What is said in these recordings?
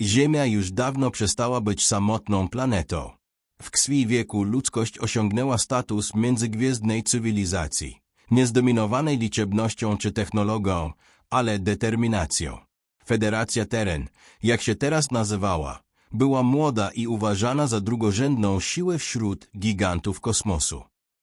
Ziemia już dawno przestała być samotną planetą. W krwi wieku ludzkość osiągnęła status międzygwiezdnej cywilizacji, nie zdominowanej liczebnością czy technologią, ale determinacją. Federacja Teren, jak się teraz nazywała, była młoda i uważana za drugorzędną siłę wśród gigantów kosmosu.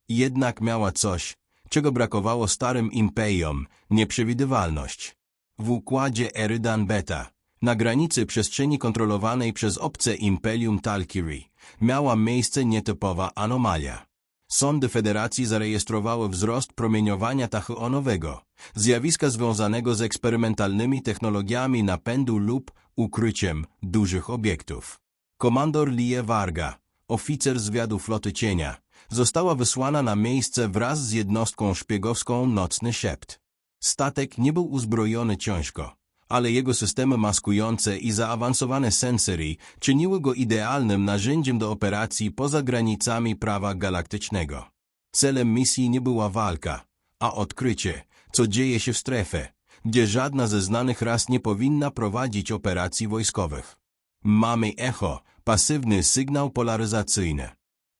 Jednak miała coś, czego brakowało starym imperium, nieprzewidywalność. W układzie Erydan Beta, na granicy przestrzeni kontrolowanej przez obce Imperium Talkiri, miała miejsce nietypowa anomalia. Sądy federacji zarejestrowały wzrost promieniowania tachyoonowego, zjawiska związanego z eksperymentalnymi technologiami napędu lub ukryciem dużych obiektów. Komandor Lie Varga, oficer zwiadu floty cienia, została wysłana na miejsce wraz z jednostką szpiegowską Nocny Szept. Statek nie był uzbrojony ciężko, ale jego systemy maskujące i zaawansowane sensory czyniły go idealnym narzędziem do operacji poza granicami prawa galaktycznego. Celem misji nie była walka, a odkrycie, co dzieje się w strefie, gdzie żadna ze znanych ras nie powinna prowadzić operacji wojskowych. Mamy echo, pasywny sygnał polaryzacyjny.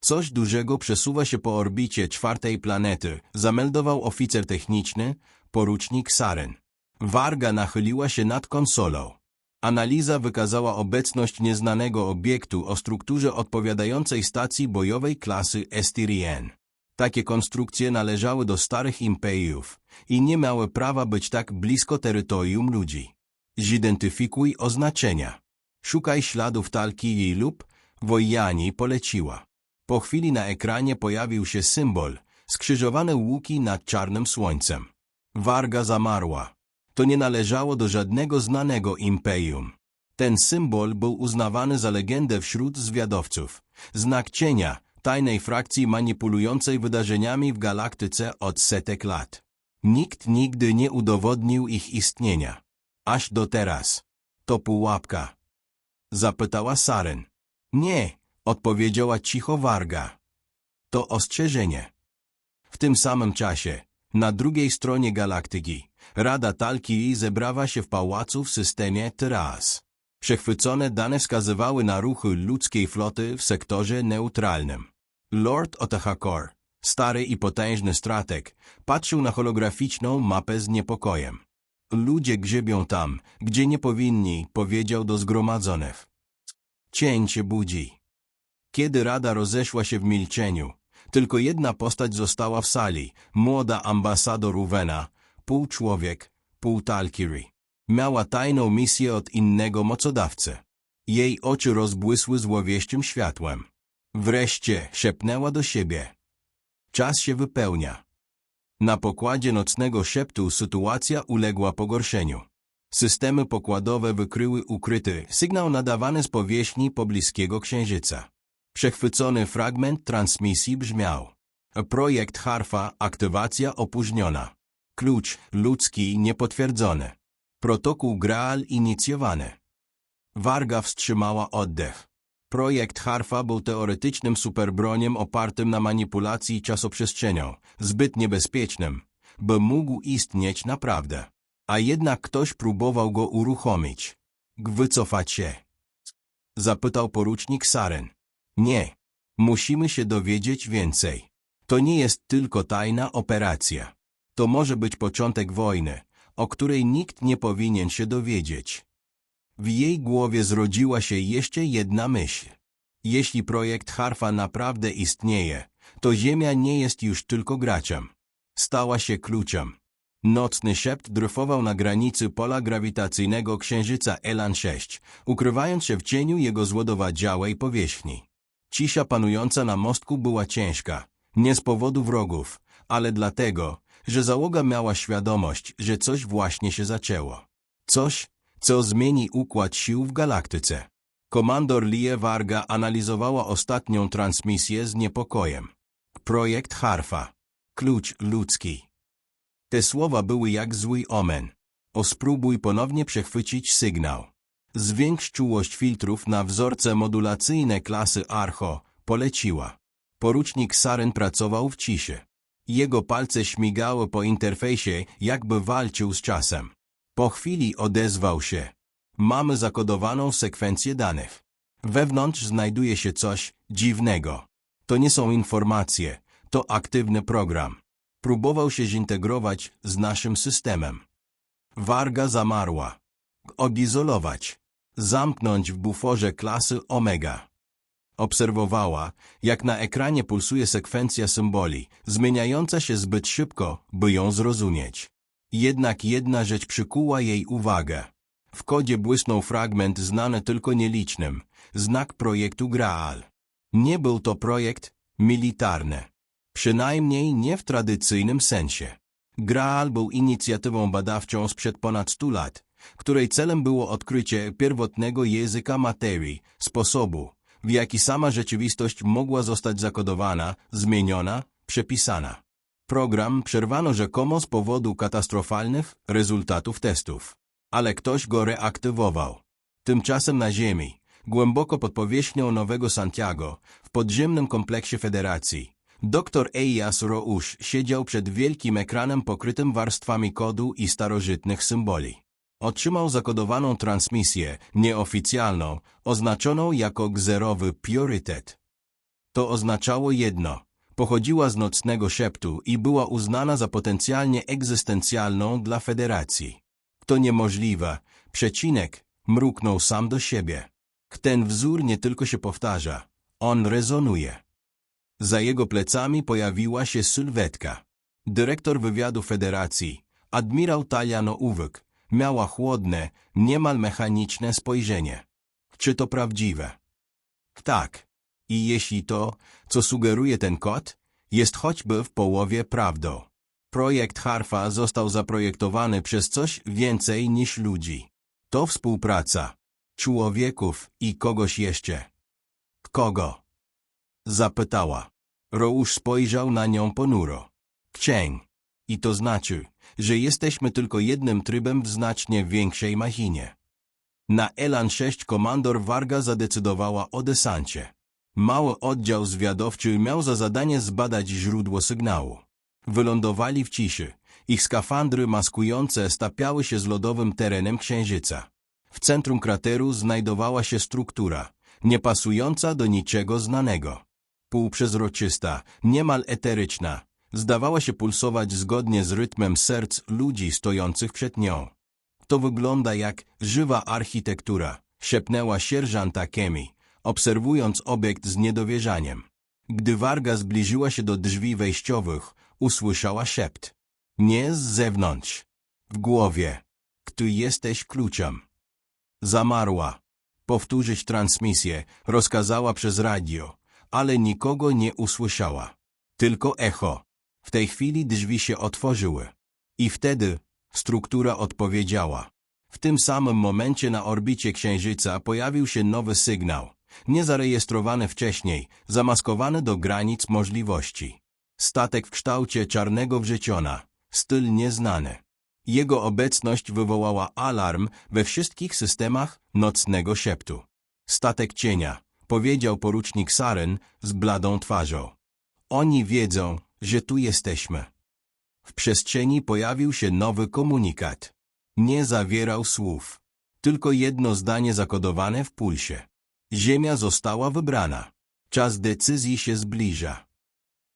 Coś dużego przesuwa się po orbicie czwartej planety, zameldował oficer techniczny, porucznik Saren. Warga nachyliła się nad konsolą. Analiza wykazała obecność nieznanego obiektu o strukturze odpowiadającej stacji bojowej klasy Estyrien. Takie konstrukcje należały do starych imperiów i nie miały prawa być tak blisko terytorium ludzi. Zidentyfikuj oznaczenia. Szukaj śladów talki lub Wojani poleciła. Po chwili na ekranie pojawił się symbol, skrzyżowane łuki nad czarnym słońcem. Warga zamarła. To nie należało do żadnego znanego imperium. Ten symbol był uznawany za legendę wśród zwiadowców. Znak cienia, tajnej frakcji manipulującej wydarzeniami w galaktyce od setek lat. Nikt nigdy nie udowodnił ich istnienia. Aż do teraz. To pułapka. Zapytała Saren. Nie, odpowiedziała cicho Warga. To ostrzeżenie. W tym samym czasie, na drugiej stronie galaktyki, Rada Talkii zebrała się w pałacu w systemie Teraz. Przechwycone dane wskazywały na ruchy ludzkiej floty w sektorze neutralnym. Lord Otahakor, stary i potężny stratek, patrzył na holograficzną mapę z niepokojem. Ludzie grzebią tam, gdzie nie powinni, powiedział do zgromadzonych. Cień się budzi. Kiedy rada rozeszła się w milczeniu, tylko jedna postać została w sali, młoda ambasador Uwena, pół człowiek, pół Talkiri. Miała tajną misję od innego mocodawcy. Jej oczy rozbłysły złowieszczym światłem. Wreszcie szepnęła do siebie. Czas się wypełnia. Na pokładzie nocnego szeptu sytuacja uległa pogorszeniu. Systemy pokładowe wykryły ukryty sygnał nadawany z powierzchni pobliskiego księżyca. Przechwycony fragment transmisji brzmiał. Projekt Harfa, aktywacja opóźniona. Klucz ludzki niepotwierdzony. Protokół Graal inicjowany. Warga wstrzymała oddech. Projekt Harfa był teoretycznym superbroniem opartym na manipulacji czasoprzestrzenią, zbyt niebezpiecznym, by mógł istnieć naprawdę. A jednak ktoś próbował go uruchomić. Wycofać się. Zapytał porucznik Saren. Nie. Musimy się dowiedzieć więcej. To nie jest tylko tajna operacja. To może być początek wojny, o której nikt nie powinien się dowiedzieć. W jej głowie zrodziła się jeszcze jedna myśl. Jeśli projekt Harfa naprawdę istnieje, to Ziemia nie jest już tylko graczem. Stała się kluczem. Nocny szept dryfował na granicy pola grawitacyjnego księżyca Elan 6, ukrywając się w cieniu jego złodowadziałej powierzchni. Cisza panująca na mostku była ciężka, nie z powodu wrogów, ale dlatego, że załoga miała świadomość, że coś właśnie się zaczęło. Coś, co zmieni układ sił w galaktyce. Komandor Lie Varga analizowała ostatnią transmisję z niepokojem. Projekt Harfa. Klucz ludzki. Te słowa były jak zły omen. O spróbuj ponownie przechwycić sygnał. Zwiększ czułość filtrów na wzorce modulacyjne klasy Archo, poleciła. Porucznik Saren pracował w ciszy. Jego palce śmigały po interfejsie, jakby walczył z czasem. Po chwili odezwał się. Mamy zakodowaną sekwencję danych. Wewnątrz znajduje się coś dziwnego. To nie są informacje, to aktywny program. Próbował się zintegrować z naszym systemem. Warga zamarła. Odizolować. Zamknąć w buforze klasy Omega. Obserwowała, jak na ekranie pulsuje sekwencja symboli, zmieniająca się zbyt szybko, by ją zrozumieć. Jednak jedna rzecz przykuła jej uwagę. W kodzie błysnął fragment znany tylko nielicznym, znak projektu Graal. Nie był to projekt militarny. Przynajmniej nie w tradycyjnym sensie. Graal był inicjatywą badawczą sprzed ponad 100 lat, której celem było odkrycie pierwotnego języka materii, sposobu, w jaki sama rzeczywistość mogła zostać zakodowana, zmieniona, przepisana. Program przerwano rzekomo z powodu katastrofalnych rezultatów testów. Ale ktoś go reaktywował. Tymczasem na Ziemi, głęboko pod powierzchnią Nowego Santiago, w podziemnym kompleksie Federacji, dr Ejas Roush siedział przed wielkim ekranem pokrytym warstwami kodu i starożytnych symboli. Otrzymał zakodowaną transmisję, nieoficjalną, oznaczoną jako gzerowy priorytet. To oznaczało jedno. Pochodziła z nocnego szeptu i była uznana za potencjalnie egzystencjalną dla Federacji. To niemożliwe. Przecinek mruknął sam do siebie. Ten wzór nie tylko się powtarza, on rezonuje. Za jego plecami pojawiła się sylwetka. Dyrektor wywiadu Federacji, admirał Taliano Uwyk, miała chłodne, niemal mechaniczne spojrzenie. Czy to prawdziwe? Tak. I jeśli to, co sugeruje ten kod, jest choćby w połowie prawdą. Projekt Harfa został zaprojektowany przez coś więcej niż ludzi. To współpraca człowieków i kogoś jeszcze. Kogo? Zapytała. Rousz spojrzał na nią ponuro. Księg. I to znaczy, że jesteśmy tylko jednym trybem w znacznie większej machinie. Na Elan 6 komandor Varga zadecydowała o desancie. Mały oddział zwiadowczy miał za zadanie zbadać źródło sygnału. Wylądowali w ciszy. Ich skafandry maskujące stapiały się z lodowym terenem księżyca. W centrum krateru znajdowała się struktura, niepasująca do niczego znanego. Półprzezroczysta, niemal eteryczna, zdawała się pulsować zgodnie z rytmem serc ludzi stojących przed nią. To wygląda jak żywa architektura, szepnęła sierżanta Kemi, obserwując obiekt z niedowierzaniem. Gdy Warga zbliżyła się do drzwi wejściowych, usłyszała szept. Nie z zewnątrz. W głowie. Ty jesteś kluczem. Zamarła. Powtórzyć transmisję, rozkazała przez radio, ale nikogo nie usłyszała. Tylko echo. W tej chwili drzwi się otworzyły. I wtedy struktura odpowiedziała. W tym samym momencie na orbicie Księżyca pojawił się nowy sygnał, niezarejestrowany wcześniej, zamaskowany do granic możliwości. Statek w kształcie czarnego wrzeciona, styl nieznany. Jego obecność wywołała alarm we wszystkich systemach nocnego szeptu. Statek cienia, powiedział porucznik Saren z bladą twarzą. Oni wiedzą, że tu jesteśmy. W przestrzeni pojawił się nowy komunikat. Nie zawierał słów. Tylko jedno zdanie zakodowane w pulsie. Ziemia została wybrana. Czas decyzji się zbliża.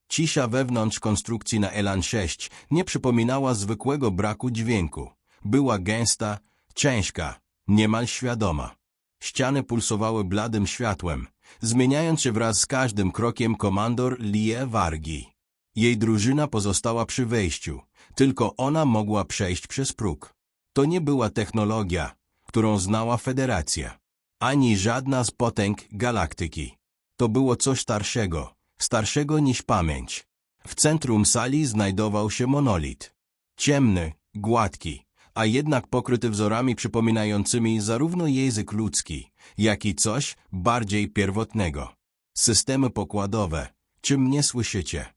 Cisza wewnątrz konstrukcji na Elan 6 nie przypominała zwykłego braku dźwięku. Była gęsta, ciężka, niemal świadoma. Ściany pulsowały bladym światłem, zmieniając się wraz z każdym krokiem komandor Lie Wargi. Jej drużyna pozostała przy wejściu, tylko ona mogła przejść przez próg. To nie była technologia, którą znała Federacja, ani żadna z potęg galaktyki. To było coś starszego, starszego niż pamięć. W centrum sali znajdował się monolit. Ciemny, gładki, a jednak pokryty wzorami przypominającymi zarówno język ludzki, jak i coś bardziej pierwotnego. Systemy pokładowe. Czy mnie słyszycie?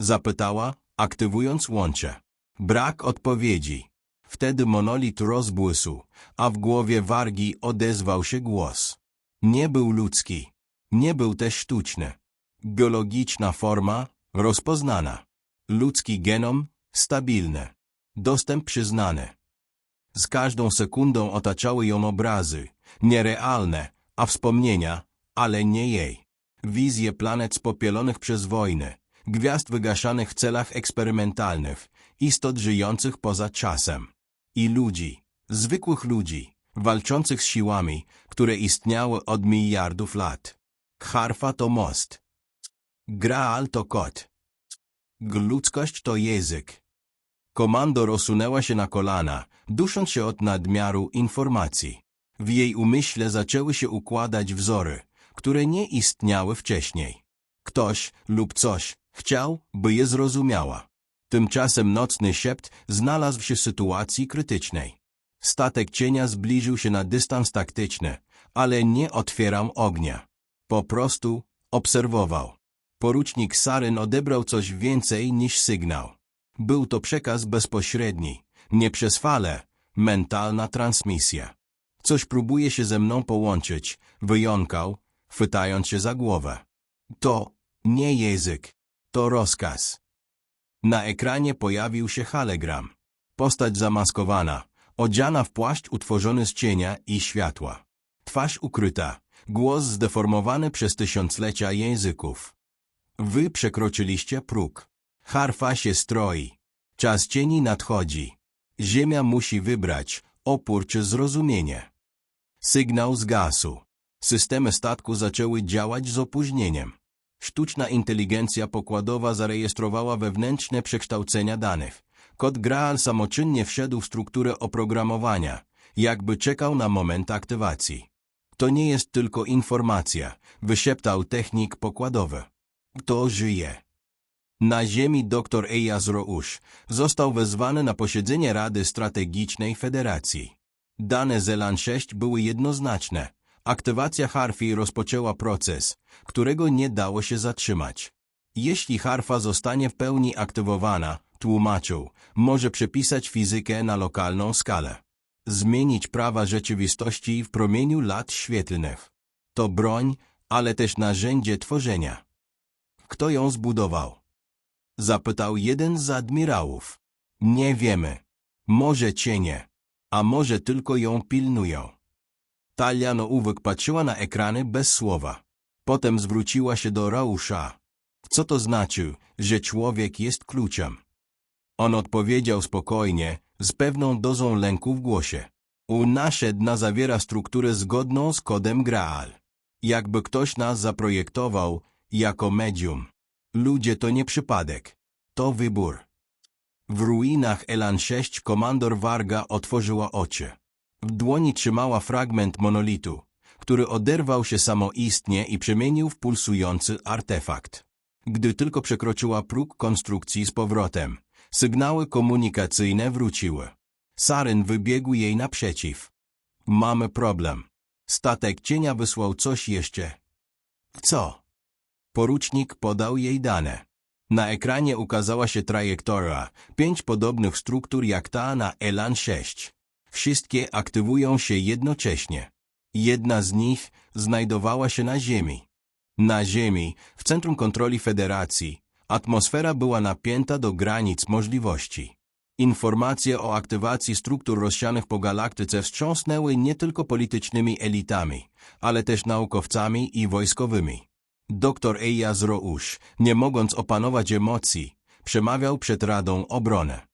Zapytała, aktywując łącze. Brak odpowiedzi. Wtedy monolit rozbłysł, a w głowie wargi odezwał się głos. Nie był ludzki. Nie był też sztuczny. Geologiczna forma rozpoznana. Ludzki genom stabilny. Dostęp przyznany. Z każdą sekundą otaczały ją obrazy, nierealne, a wspomnienia, ale nie jej. Wizje planet spopielonych przez wojny, gwiazd wygaszanych w celach eksperymentalnych, istot żyjących poza czasem. I ludzi, zwykłych ludzi, walczących z siłami, które istniały od miliardów lat. Harfa to most. Graal to kot. Ludzkość to język. Komandor osunęła się na kolana, dusząc się od nadmiaru informacji. W jej umyśle zaczęły się układać wzory, które nie istniały wcześniej. Ktoś lub coś chciał, by je zrozumiała. Tymczasem nocny szept znalazł się w sytuacji krytycznej. Statek cienia zbliżył się na dystans taktyczny, ale nie otwierał ognia. Po prostu obserwował. Porucznik Saryn odebrał coś więcej niż sygnał. Był to przekaz bezpośredni, nie przez falę, mentalna transmisja. Coś próbuje się ze mną połączyć, wyjąkał, chwytając się za głowę. To nie język, to rozkaz. Na ekranie pojawił się halegram. Postać zamaskowana, odziana w płaszcz utworzony z cienia i światła. Twarz ukryta, głos zdeformowany przez tysiąclecia języków. Wy przekroczyliście próg. Harfa się stroi. Czas cieni nadchodzi. Ziemia musi wybrać opór czy zrozumienie. Sygnał zgasł. Systemy statku zaczęły działać z opóźnieniem. Sztuczna inteligencja pokładowa zarejestrowała wewnętrzne przekształcenia danych. Kod Graal samoczynnie wszedł w strukturę oprogramowania, jakby czekał na moment aktywacji. To nie jest tylko informacja, wyszeptał technik pokładowy. To żyje. Na ziemi dr Eyas Roush został wezwany na posiedzenie Rady Strategicznej Federacji. Dane Zelan 6 były jednoznaczne. Aktywacja Harfi rozpoczęła proces, którego nie dało się zatrzymać. Jeśli harfa zostanie w pełni aktywowana, tłumaczył, może przepisać fizykę na lokalną skalę. Zmienić prawa rzeczywistości w promieniu lat świetlnych. To broń, ale też narzędzie tworzenia. Kto ją zbudował? Zapytał jeden z admirałów. Nie wiemy. Może cienie, a może tylko ją pilnują. Talia Noówek patrzyła na ekrany bez słowa. Potem zwróciła się do Rausza. Co to znaczy, że człowiek jest kluczem? On odpowiedział spokojnie, z pewną dozą lęku w głosie. U nasze dna zawiera strukturę zgodną z kodem Graal. Jakby ktoś nas zaprojektował jako medium. Ludzie to nie przypadek. To wybór. W ruinach Elan 6 komandor Warga otworzyła oczy. W dłoni trzymała fragment monolitu, który oderwał się samoistnie i przemienił w pulsujący artefakt. Gdy tylko przekroczyła próg konstrukcji z powrotem, sygnały komunikacyjne wróciły. Saryn wybiegł jej naprzeciw. Mamy problem. Statek cienia wysłał coś jeszcze. Co? Porucznik podał jej dane. Na ekranie ukazała się trajektoria, pięć podobnych struktur jak ta na Elan 6. Wszystkie aktywują się jednocześnie. Jedna z nich znajdowała się na Ziemi. Na Ziemi, w centrum kontroli Federacji, atmosfera była napięta do granic możliwości. Informacje o aktywacji struktur rozsianych po galaktyce wstrząsnęły nie tylko politycznymi elitami, ale też naukowcami i wojskowymi. Doktor Eyas Roush, nie mogąc opanować emocji, przemawiał przed Radą Obronę.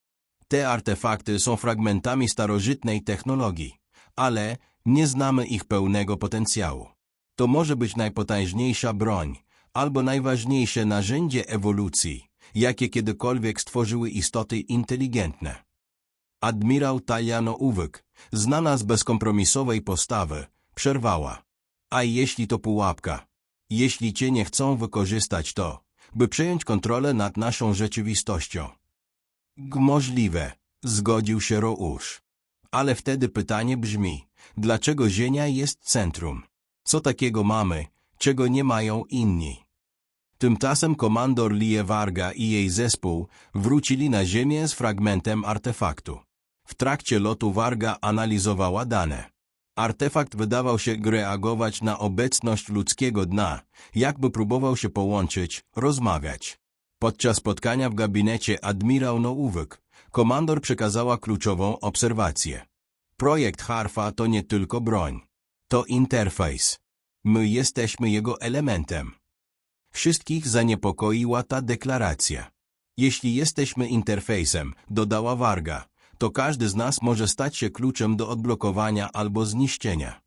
Te artefakty są fragmentami starożytnej technologii, ale nie znamy ich pełnego potencjału. To może być najpotężniejsza broń, albo najważniejsze narzędzie ewolucji, jakie kiedykolwiek stworzyły istoty inteligentne. Admirał Taliano Uwyk, znana z bezkompromisowej postawy, przerwała. A jeśli to pułapka? Jeśli cię nie chcą wykorzystać to, by przejąć kontrolę nad naszą rzeczywistością? Możliwe, zgodził się Rousz. Ale wtedy pytanie brzmi, dlaczego Ziemia jest centrum? Co takiego mamy, czego nie mają inni? Tymczasem komandor Lie Varga i jej zespół wrócili na Ziemię z fragmentem artefaktu. W trakcie lotu Varga analizowała dane. Artefakt wydawał się reagować na obecność ludzkiego dna, jakby próbował się połączyć, rozmawiać. Podczas spotkania w gabinecie admirał Noówek, komandor przekazała kluczową obserwację. Projekt Harfa to nie tylko broń. To interfejs. My jesteśmy jego elementem. Wszystkich zaniepokoiła ta deklaracja. Jeśli jesteśmy interfejsem, dodała Warga, to każdy z nas może stać się kluczem do odblokowania albo zniszczenia.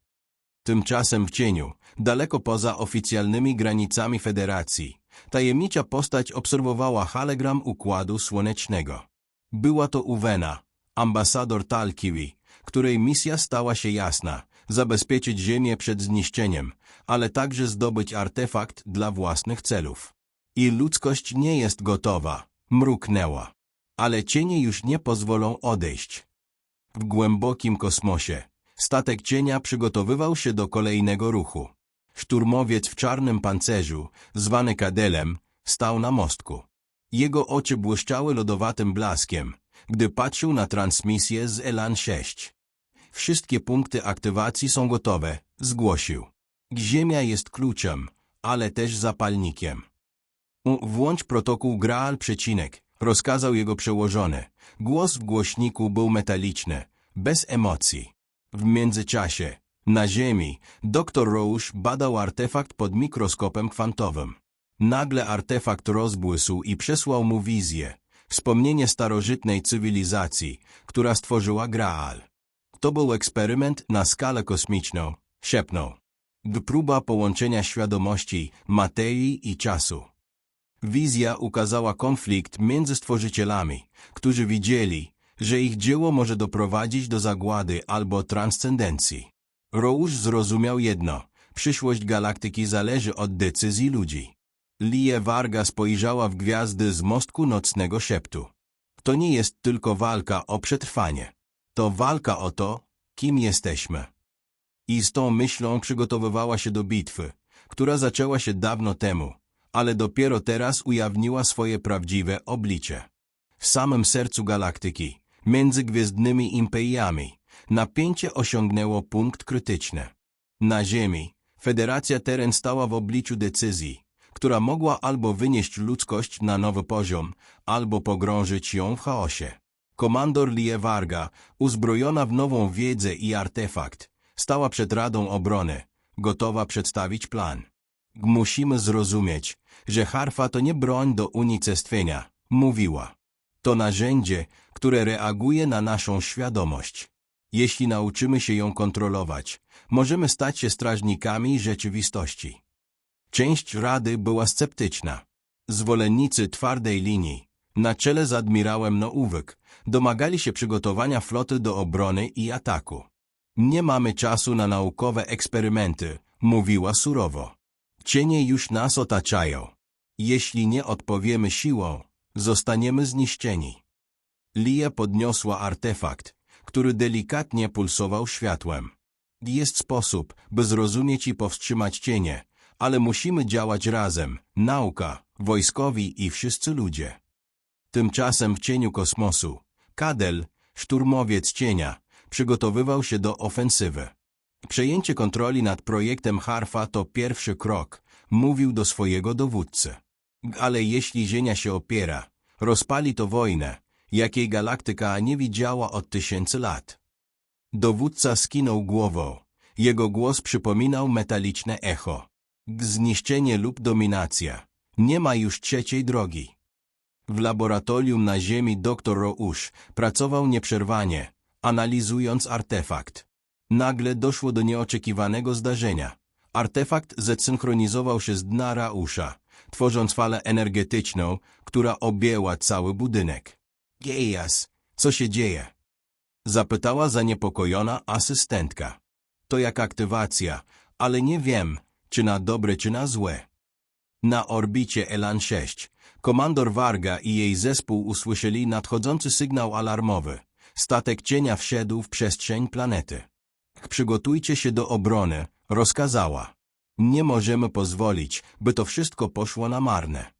Tymczasem w cieniu, daleko poza oficjalnymi granicami Federacji, tajemnicza postać obserwowała hologram Układu Słonecznego. Była to Uwena, ambasador Talkiwi, której misja stała się jasna – zabezpieczyć Ziemię przed zniszczeniem, ale także zdobyć artefakt dla własnych celów. I ludzkość nie jest gotowa, mruknęła. Ale cienie już nie pozwolą odejść. W głębokim kosmosie statek cienia przygotowywał się do kolejnego ruchu. Szturmowiec w czarnym pancerzu, zwany Kadelem, stał na mostku. Jego oczy błyszczały lodowatym blaskiem, gdy patrzył na transmisję z Elan 6. Wszystkie punkty aktywacji są gotowe, zgłosił. Ziemia jest kluczem, ale też zapalnikiem. Włącz protokół Graal przecinek, rozkazał jego przełożony. Głos w głośniku był metaliczny, bez emocji. W międzyczasie, na Ziemi, dr Rouge badał artefakt pod mikroskopem kwantowym. Nagle artefakt rozbłysł i przesłał mu wizję, wspomnienie starożytnej cywilizacji, która stworzyła Graal. To był eksperyment na skalę kosmiczną, szepnął. Próba połączenia świadomości, materii i czasu. Wizja ukazała konflikt między stworzycielami, którzy widzieli, że ich dzieło może doprowadzić do zagłady albo transcendencji. Rouge zrozumiał jedno. Przyszłość galaktyki zależy od decyzji ludzi. Lie Varga spojrzała w gwiazdy z mostku nocnego szeptu. To nie jest tylko walka o przetrwanie. To walka o to, kim jesteśmy. I z tą myślą przygotowywała się do bitwy, która zaczęła się dawno temu, ale dopiero teraz ujawniła swoje prawdziwe oblicze. W samym sercu galaktyki, między gwiezdnymi imperiami, napięcie osiągnęło punkt krytyczny. Na Ziemi, Federacja Teren stała w obliczu decyzji, która mogła albo wynieść ludzkość na nowy poziom, albo pogrążyć ją w chaosie. Komandor Lie Varga, uzbrojona w nową wiedzę i artefakt, stała przed Radą Obrony, gotowa przedstawić plan. Musimy zrozumieć, że harfa to nie broń do unicestwienia, mówiła. To narzędzie, które reaguje na naszą świadomość. Jeśli nauczymy się ją kontrolować, możemy stać się strażnikami rzeczywistości. Część Rady była sceptyczna. Zwolennicy twardej linii, na czele z admirałem Noówek, domagali się przygotowania floty do obrony i ataku. Nie mamy czasu na naukowe eksperymenty, mówiła surowo. Cienie już nas otaczają. Jeśli nie odpowiemy siłą, zostaniemy zniszczeni. Lia podniosła artefakt, który delikatnie pulsował światłem. Jest sposób, by zrozumieć i powstrzymać cienie, ale musimy działać razem, nauka, wojskowi i wszyscy ludzie. Tymczasem w cieniu kosmosu, Kadel, szturmowiec cienia, przygotowywał się do ofensywy. Przejęcie kontroli nad projektem Harfa to pierwszy krok, mówił do swojego dowódcy. Ale jeśli Ziemia się opiera, rozpali to wojnę, jakiej galaktyka nie widziała od tysięcy lat. Dowódca skinął głową. Jego głos przypominał metaliczne echo. Zniszczenie lub dominacja. Nie ma już trzeciej drogi. W laboratorium na Ziemi dr Rouge pracował nieprzerwanie, analizując artefakt. Nagle doszło do nieoczekiwanego zdarzenia. Artefakt zesynchronizował się z dna Rausza, tworząc falę energetyczną, która objęła cały budynek. Gejas, co się dzieje? Zapytała zaniepokojona asystentka. To jak aktywacja, ale nie wiem, czy na dobre, czy na złe. Na orbicie Elan 6, komandor Varga i jej zespół usłyszeli nadchodzący sygnał alarmowy. Statek cienia wszedł w przestrzeń planety. Przygotujcie się do obrony, rozkazała. Nie możemy pozwolić, by to wszystko poszło na marne.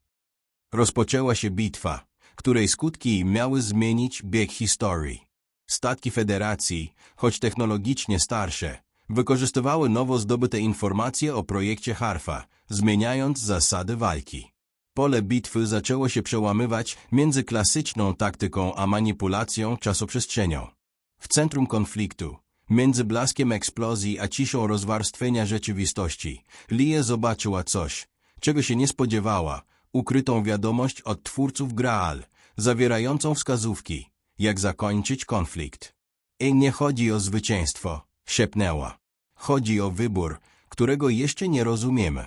Rozpoczęła się bitwa, której skutki miały zmienić bieg historii. Statki Federacji, choć technologicznie starsze, wykorzystywały nowo zdobyte informacje o projekcie Harfa, zmieniając zasady walki. Pole bitwy zaczęło się przełamywać między klasyczną taktyką a manipulacją czasoprzestrzenią. W centrum konfliktu, między blaskiem eksplozji a ciszą rozwarstwienia rzeczywistości, Lia zobaczyła coś, czego się nie spodziewała, ukrytą wiadomość od twórców Graal, zawierającą wskazówki, jak zakończyć konflikt. I nie chodzi o zwycięstwo, szepnęła. Chodzi o wybór, którego jeszcze nie rozumiemy.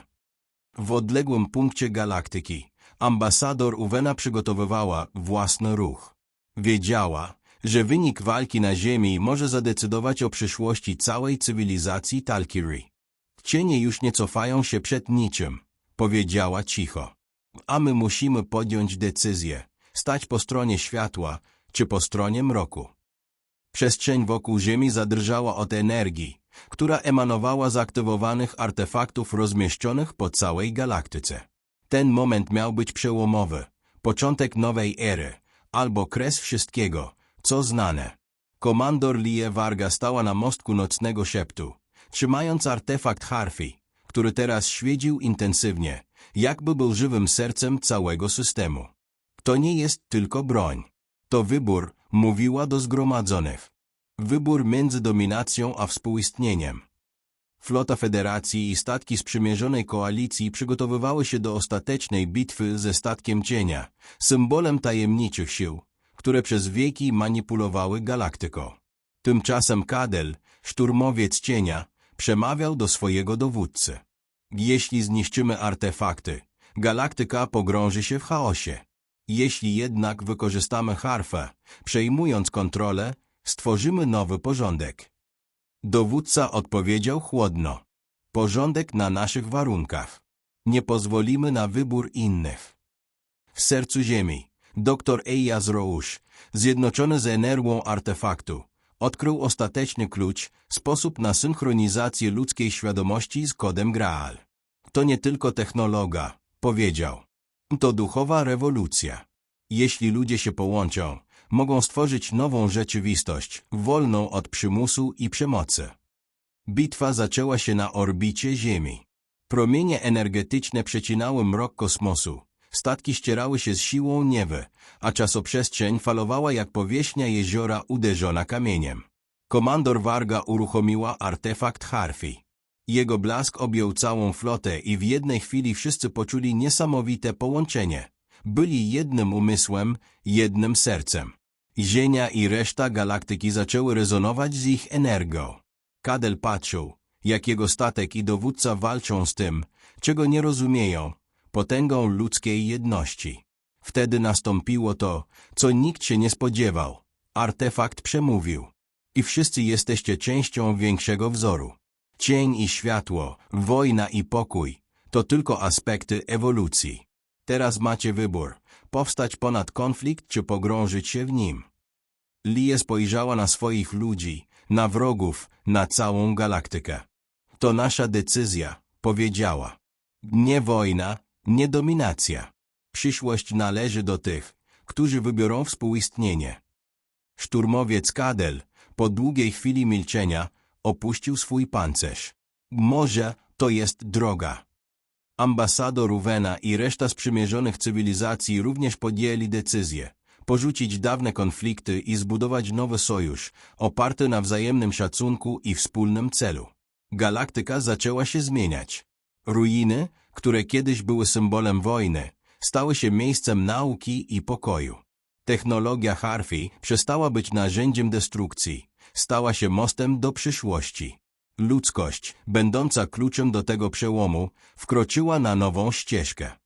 W odległym punkcie galaktyki ambasador Uwena przygotowywała własny ruch. Wiedziała, że wynik walki na Ziemi może zadecydować o przyszłości całej cywilizacji Talkiri. Cienie już nie cofają się przed niczym, powiedziała cicho. A my musimy podjąć decyzję, stać po stronie światła, czy po stronie mroku. Przestrzeń wokół Ziemi zadrżała od energii, która emanowała z aktywowanych artefaktów rozmieszczonych po całej galaktyce. Ten moment miał być przełomowy, początek nowej ery, albo kres wszystkiego, co znane. Komandor Lie Varga stała na mostku nocnego szeptu, trzymając artefakt Harfi, który teraz świecił intensywnie, jakby był żywym sercem całego systemu. To nie jest tylko broń. To wybór, mówiła do zgromadzonych. Wybór między dominacją a współistnieniem. Flota Federacji i statki sprzymierzonej koalicji przygotowywały się do ostatecznej bitwy ze statkiem cienia, symbolem tajemniczych sił, które przez wieki manipulowały galaktyką. Tymczasem Kadel, szturmowiec cienia, przemawiał do swojego dowódcy. Jeśli zniszczymy artefakty, galaktyka pogrąży się w chaosie. Jeśli jednak wykorzystamy harfę, przejmując kontrolę, stworzymy nowy porządek. Dowódca odpowiedział chłodno. Porządek na naszych warunkach. Nie pozwolimy na wybór innych. W sercu ziemi, dr Eyas Roush, zjednoczony z energią artefaktu, odkrył ostateczny klucz, sposób na synchronizację ludzkiej świadomości z kodem Graal. To nie tylko technologa, powiedział. To duchowa rewolucja. Jeśli ludzie się połączą, mogą stworzyć nową rzeczywistość, wolną od przymusu i przemocy. Bitwa zaczęła się na orbicie Ziemi. Promienie energetyczne przecinały mrok kosmosu. Statki ścierały się z siłą niewy, a czasoprzestrzeń falowała jak powierzchnia jeziora uderzona kamieniem. Komandor Varga uruchomiła artefakt Harfi. Jego blask objął całą flotę i w jednej chwili wszyscy poczuli niesamowite połączenie. Byli jednym umysłem, jednym sercem. Zienia i reszta galaktyki zaczęły rezonować z ich energią. Kadel patrzył, jak jego statek i dowódca walczą z tym, czego nie rozumieją, potęgą ludzkiej jedności. Wtedy nastąpiło to, co nikt się nie spodziewał. Artefakt przemówił. I wszyscy jesteście częścią większego wzoru. Cień i światło, wojna i pokój to tylko aspekty ewolucji. Teraz macie wybór, powstać ponad konflikt czy pogrążyć się w nim. Lie spojrzała na swoich ludzi, na wrogów, na całą galaktykę. To nasza decyzja, powiedziała. Nie wojna, nie dominacja. Przyszłość należy do tych, którzy wybiorą współistnienie. Szturmowiec Kadel, po długiej chwili milczenia, opuścił swój pancerz. Może to jest droga. Ambasador Ruwena i reszta sprzymierzonych cywilizacji również podjęli decyzję porzucić dawne konflikty i zbudować nowy sojusz, oparty na wzajemnym szacunku i wspólnym celu. Galaktyka zaczęła się zmieniać. Ruiny, które kiedyś były symbolem wojny, stały się miejscem nauki i pokoju. Technologia Harfi przestała być narzędziem destrukcji, stała się mostem do przyszłości. Ludzkość, będąca kluczem do tego przełomu, wkroczyła na nową ścieżkę.